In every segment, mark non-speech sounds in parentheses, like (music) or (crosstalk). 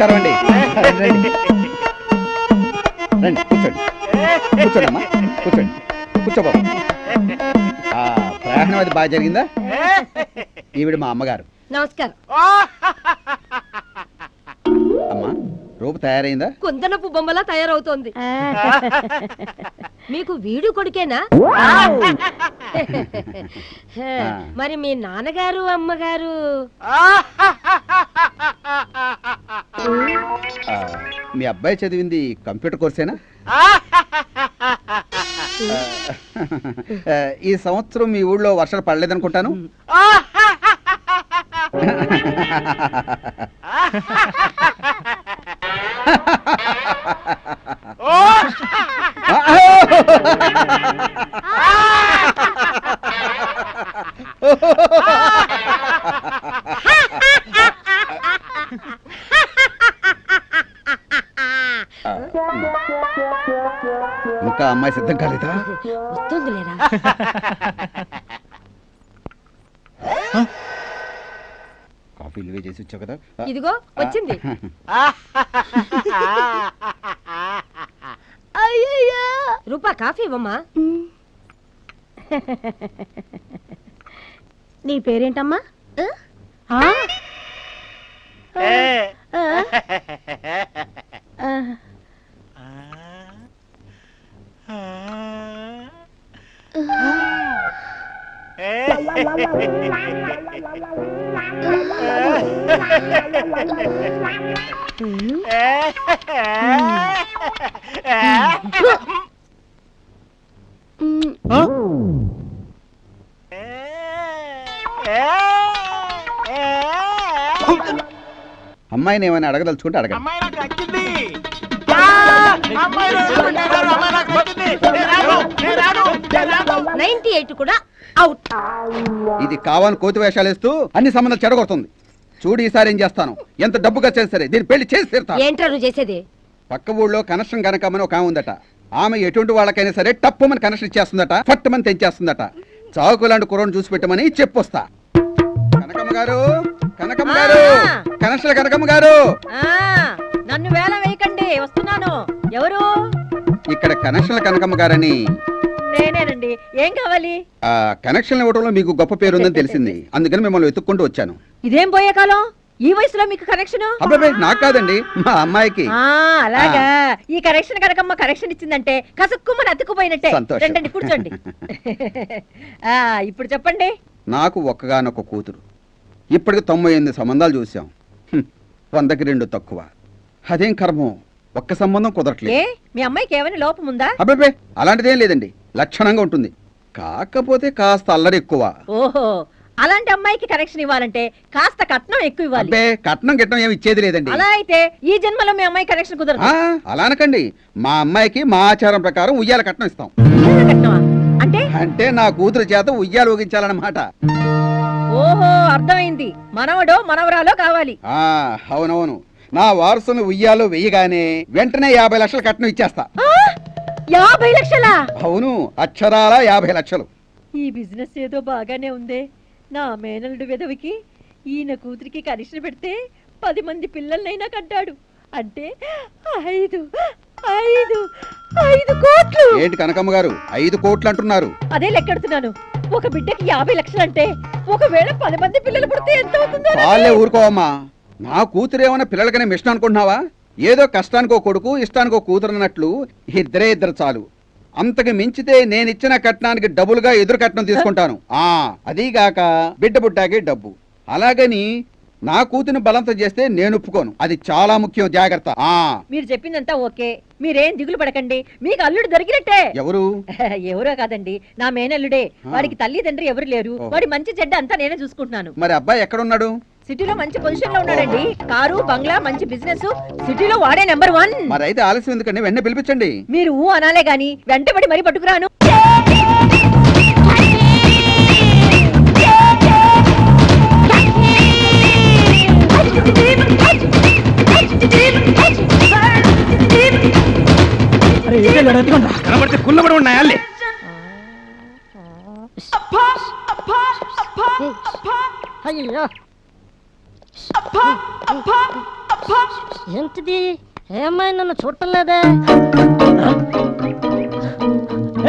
నమస్కారం అండి. రండి. రండి కూర్చోండి. కూర్చోండి అమ్మా కూర్చోండి. కూర్చో బాబు ఆ, ప్రయాణం అది బాగా జరిగిందా? ఈవిడ మా అమ్మగారు. నమస్కారం. అమ్మా రూపు తయారైందా? కుందనపు బొమ్మలా తయారవుతోంది. మీకు వీడు కొడుకేనా? మరి మీ నాన్నగారు అమ్మగారు? ఆ, మీ అబ్బాయి చదివింది కంప్యూటర్ కోర్సేనా? ఈ సంవత్సరం మీ ఊళ్ళో వర్షాలు పడలేదనుకుంటాను? ఇంకా అమ్మాయి సిద్ధం కాలేదా? వస్తుంది లేరా కాఫీ చేసి వచ్చావు కదా? ఇదిగో వచ్చింది. రూపా కాఫీ ఇవ్వమ్మా. నీ పేరేంటమ్మా? ఆ? (laughs) ఆ? ఆ. (laughs) అమ్మాయిని ఏమైనా అడగదలుచుకుంటే అడగండి. అమ్మాయి నాకు నచ్చింది. నైన్టీ ఎయిట్ కూడా అవుట్. ఇది కావాలని కోతి వేషాలు వేస్తూ అన్ని సంబంధాలు చెడగొడుతుంది. చూడు ఈసారి ఏం చేస్తాను? ఎంత డబ్బు ఖర్చు సరే దీన్ని పెళ్ళి చేసి తీరుతా ఏంట్రా నువ్వు చేసేది? పక్క ఊళ్ళో కనెక్షన్ కనకమని ఒక ఆమె ఉందట. ఆమె ఎటువంటి వాళ్ళకైనా సరే టప్పుమని కనెక్షన్ ఇచ్చేస్తుందట ఫట్టుమని తెంచేస్తుందట. చావుకు లాంటి కుర్రను చూసి పెట్టమని చెప్పొస్తా. కనకమ్మ గారు కనకమ్మ గారు. కనెక్షన్ కనకమ్మ గారు. నన్ను వేల వేయకండి వస్తున్నాను. ఎవరు? ఇక్కడ కనెక్షన్ల కనకమ్మ గారని. నేనేనండి. ఏం కావాలి? ఆ కనెక్షన్ ఇవ్వడంలో మీకు గొప్ప పేరుందని తెలిసింది. అందుకని మిమ్మల్ని వెతుక్కుంటూ వచ్చాను. ఇదేం పోయే కాలం? ఈ వయసులో మీకు కనెక్షన్? అబ్బాయి నాకు కాదండి. మా అమ్మాయికి. అలాగా. ఈ కరెక్షన్ కనకమ్మ కరెక్షన్ ఇచ్చిందంటే కసుక్కుమని అతుక్కుపోయినట్టే. సంతోషం. రండి కూర్చోండి. ఆ ఇప్పుడు చెప్పండి. నాకు ఒక్కగానొక్క కూతురు. ఇప్పటికి తొంభై ఎనిమిది సంబంధాలు చూసాం వందకి రెండు తక్కువ. అదేం కర్మం? ఒక్క సంబంధం ఏ? కుదరట్లేదు మీ అమ్మాయికి ఏమైనా లోపం ఉందా? అబ్బాబే అలాంటిదేం లేదండి. లక్షణంగా ఉంటుంది. కాకపోతే కాస్త అల్లరి ఎక్కువ. ఓహో అలాంటి అమ్మాయికి కరెక్షన్ ఇవ్వాలంటే కాస్త కట్నం ఎక్కువ ఇవ్వాలి. అబ్బే కట్నం గిట్నం ఏమి ఇచ్చేది లేదండి. అలా అయితే ఈ జన్మలో మీ అమ్మాయి కరెక్షన్ కుదరదు. ఆ, అలా అనకండి. మా అమ్మాయికి మా ఆచారం ప్రకారం ఉయ్యాల కట్నం ఇస్తాం. కట్నమా? అంటే? అంటే నా కూతురు చేత ఉయ్యాలు ఊగించాలన్నమాట. ఓహో అర్థమైంది. మనవడో మనవరాలో కావాలి. ఆ అవునవును. నా వారసుని ఉయ్యాలో వెయ్యగానే వెంటనే యాభై లక్షలు కట్నం ఇచ్చేస్తా! యాభై లక్షలా? అవును అక్షరాల యాభై లక్షలు. ఈ బిజినెస్ ఏదో బాగానే ఉందే. నా మేనల్లుడు విధవికి ఈయన కూతురికి కనెక్షన్ పెడితే పది మంది పిల్లలనైనా కంటాడు అంటే ఐదు ఐదు ఐదు కోట్లు. ఏంటి కనకమ్మ గారు? ఐదు కోట్లు అంటున్నారు. అదే లెక్కెడుతున్నాను ఒక బిడ్డకి యాభై లక్షలు అంటే ఒకవేళ పది మంది పిల్లలు పుడితే ఎంత అవుతుందో చాలే ఊరుకోవమ్మా. నా కూతురు ఏమైనా పిల్లలకనే మిషన్ అనుకుంటున్నావా? ఏదో కష్టానికో కొడుకు ఇష్టానికో కూతురు అన్నట్లు ఇద్దరే ఇద్దరు చాలు. అంతకు మించితే నేను ఇచ్చిన కట్నానికి డబుల్గా ఎదురు కట్నం తీసుకుంటాను. ఆ అదీగాక బిడ్డ పుట్టాకే డబ్బు. అలాగని నా కూతురిని బలంతం చేస్తే నేను ఒప్పుకోను. అది చాలా ముఖ్యం జాగ్రత్త. ఆ. మీరు చెప్పిందంతా ఓకే. మీరేం దిగులు పడకండి. మీకు అల్లుడు దొరికినట్టే. ఎవరు? (laughs) ఎవరో కాదండి. నా మేనల్లుడే. వాడికి తల్లి తండ్రి ఎవరు లేరు. వాడి మంచి చెడ్డ అంతా నేనే చూసుకుంటున్నాను. మరి అబ్బాయి ఎక్కడున్నాడు? సిటీలో మంచి పొజిషన్లో ఉన్నాడండి. కారు బంగ్లా మంచి బిజినెస్ సిటీలో వాడే నెంబర్ వన్ మరి అయితే ఆలస్యం ఎందుకండి? వెంటనే పిలిపించండి. మీరు ఊ అనాలే గాని వెంటబడి మరీ పట్టుకురాను. కనబడితే కుళ్ళబడి ఉన్నాయా అల్లే. అయ్యో ఏంటిది? ఏమై నన్ను చూడలేదే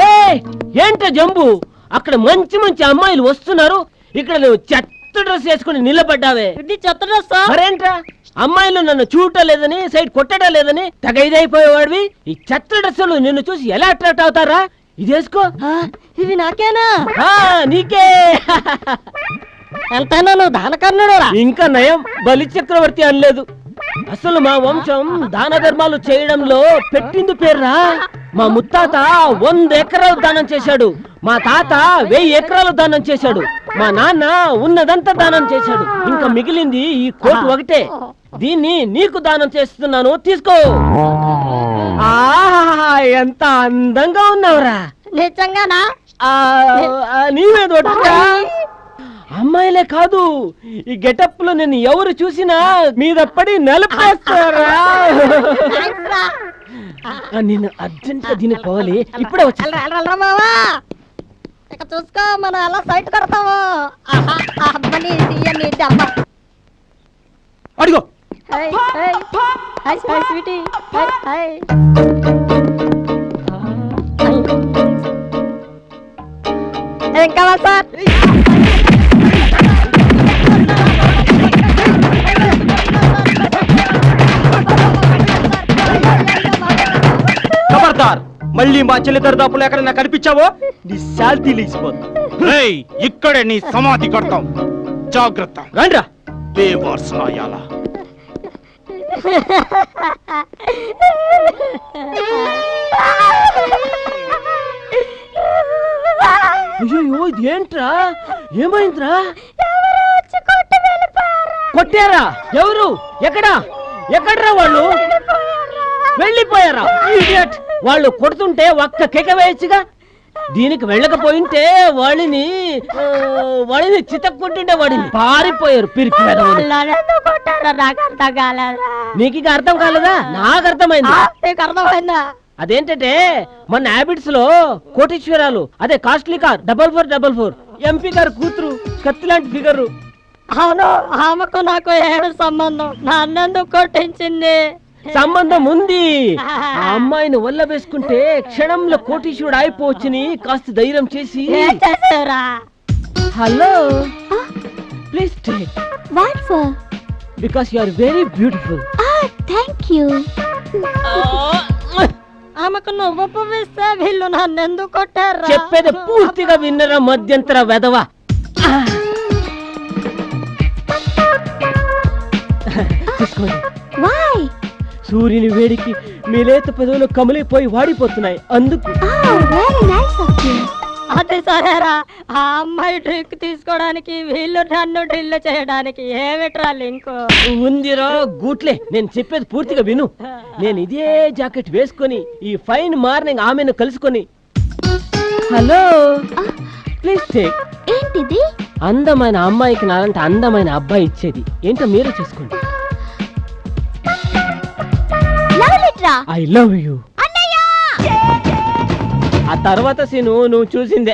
ఏయ్, ఏంట జంబు? అక్కడ మంచి మంచి అమ్మాయిలు వస్తున్నారు. ఇక్కడ నువ్వు చెత్త డ్రెస్ వేసుకుని నిలబడ్డావే. ఇది చెత్త డ్రెస్? మరేంట్రా? అమ్మాయిలు నన్ను చూడటం లేదని సైడ్ కొట్టడం లేదని తెగ ఇదైపోయేవాడివి ఈ చెత్త డ్రెస్సులు నిన్ను చూసి ఎలా అట్రాక్ట్ అవుతారా? ఇది వేసుకో. ఇవి నాకేనా? ఆ, నీకే. (laughs) ఎంతైనా నువ్వు ఇంకా నయం బలి చక్రవర్తి అనలేదు. అసలు మా వంశం దాన ధర్మాలు చేయడంలో పెట్టింది పేర్రా. మా ముత్తాత వంద ఎకరాలు దానం చేశాడు. మా తాత వెయ్యి ఎకరాలు దానం చేశాడు. మా నాన్న ఉన్నదంతా దానం చేశాడు. ఇంకా మిగిలింది ఈ కోటు ఒకటే. దీన్ని నీకు దానం చేస్తున్నాను తీసుకో. ఆహా ఎంత అందంగా ఉన్నావురా. నిజంగానా? ఆ, ఆ, నీవే దొడ్డా అమ్మాయిలే కాదు ఈ గెటప్లో నేను ఎవరు చూసినా మీద పడి నలిపేస్తారా? నేను అర్జెంట్గా దీనికి పోవాలి. ఇప్పుడే ఇక చూసుకో మనం ఎలా సైట్ కొడతాము. అడిగో. స్వీటీ. కావాలి సార్? మళ్ళీ మా చెల్లి దరిదాపులు ఎక్కడైనా కనిపించావో? నీ శాల్తీ లేచిపోతుంది. రేయ్ ఇక్కడే నీ సమాధి కడతాం. జాగ్రత్త. రండ్రా. బేవర్స్ నాయాలా అయ్యో ఇదేంట్రా? ఏమైందిరా? కొట్టారా? ఎవరు? ఎక్కడా? ఎక్కడ్రా వాళ్ళు? వెళ్ళిపోయారా? Idiot! వాళ్ళు కొడుతుంటే ఒక్క కేక వేయచ్చుగా. దీనికి వెళ్ళకపోయింటే వాళ్ళని ఆ, వాళ్ళని చితక్కొట్టింటే వాడిని పారిపోయారు పిరికి. నాకు అర్థం ఇక కాలేదా? నాకు అర్థమైంది. అర్థమైందా? అదేంటంటే మన హ్యాబిట్స్లో కోటీశ్వరాలు అదే costly car double four double four MP గారు కూతురు కత్తి లాంటి ఫిగర్. అవును ఆమెకు నాకు ఏడు సంబంధం. నన్నెందుకు కొట్టించింది? (laughs) సంబంధం ఉంది. ఆ అమ్మాయిని వల్ల వేసుకుంటే క్షణంలో కోటీశ్వరుడు అయిపోవచ్చని కాస్త ధైర్యం చేసి. ఏం చేసేవరా? Hello. Please take what for because you are very beautiful thank you ఆమెకు నువ్వు పువ్విస్తే వీళ్ళు నన్ను ఎందుకు కొట్టారు చెప్పేది పూర్తిగా విన్నరా మధ్యంతర వెధవ. తీసుకోండి వై సూర్యుని వేడికి మీ లేత పెదవులు కమిలిపోయి వాడిపోతున్నాయి. అందుకు అదే సరేరా. ఆ అమ్మాయి డ్రింక్ తీసుకోవడానికి వీళ్ళు నన్ను డ్రిల్ చేయడానికి ఏమిట్రా లింకు ఉందిరా గూట్లే నేను చెప్పేది పూర్తిగా విను. నేను ఇదే జాకెట్ వేసుకొని ఈ ఫైన్ మార్నింగ్ ఆమెను కలుసుకొని. హలో ప్లీజ్ టేక్ ఏంటిది? అందమైన అమ్మాయికి నాలంటే అందమైన అబ్బాయి ఇచ్చేది. ఏంటో మీరే చూసుకోండి. ఐ లవ్ యూ ఆ తర్వాత సీను నువ్వు చూసిందే.